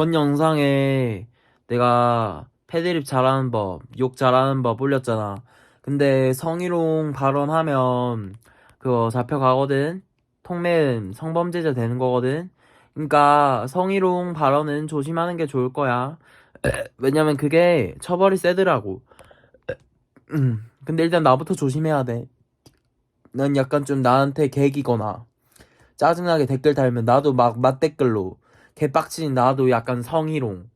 전 영상에 내가 패드립 잘하는 법, 욕 잘하는 법 올렸잖아. 근데 성희롱 발언하면 그거 잡혀가거든. 통매음 성범죄자 되는 거거든. 그러니까 성희롱 발언은 조심하는 게 좋을 거야. 왜냐면 그게 처벌이 세더라고. 음, 근데 일단 나부터 조심해야 돼. 난 약간 좀 나한테 개기거나 짜증나게 댓글 달면 나도 막 맞댓글로 개빡친 나도 약간 성희롱.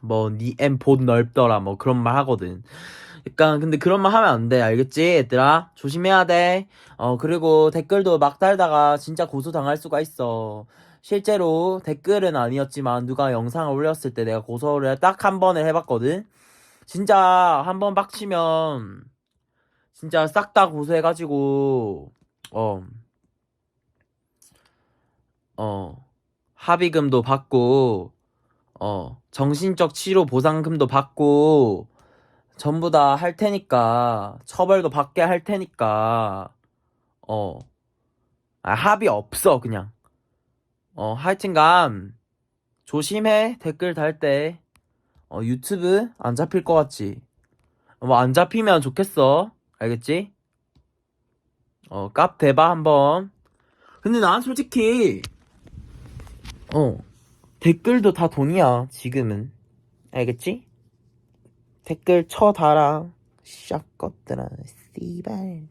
뭐니엠봇 넓더라 뭐 그런 말 하거든. 약간 근데 그런 말 하면 안 돼. 알겠지 얘들아? 조심해야 돼어 그리고 댓글도 막 달다가 진짜 고소 당할 수가 있어. 실제로 댓글은 아니었지만 누가 영상을 올렸을 때 내가 고소를 딱 한 번을 해봤거든. 진짜 한 번 빡치면 진짜 싹 다 고소해가지고 어. 어, 합의금도 받고, 어, 정신적 치료 보상금도 받고, 전부 다 할 테니까, 처벌도 받게 할 테니까, 어, 아, 합의 없어, 그냥. 어, 하여튼간, 조심해, 댓글 달 때. 어, 유튜브 안 잡힐 것 같지? 뭐, 안 잡히면 좋겠어. 알겠지? 어, 깝 대봐, 한번. 근데 난 솔직히, 어. 댓글도 다 돈이야, 지금은. 알겠지? 댓글 쳐 달아. 샷 것들아, 씨발.